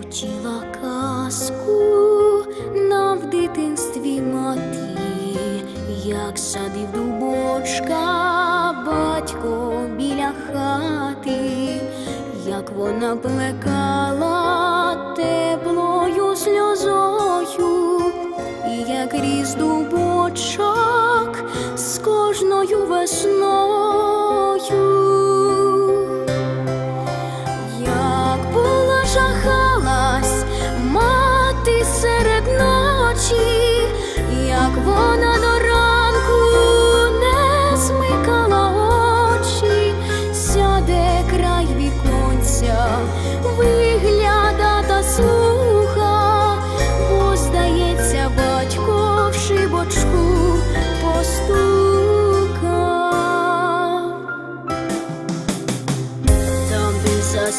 Шепотіла казку нам в дитинстві мати, як садив дубочка батько біля хати, як вона плекала теплою сльозою, і як ріс дубочок з кожною весною. Вона до ранку не змикала очі, сяде край віконця, вигляда слуха, бо батько в шибочку постукав. Там, де за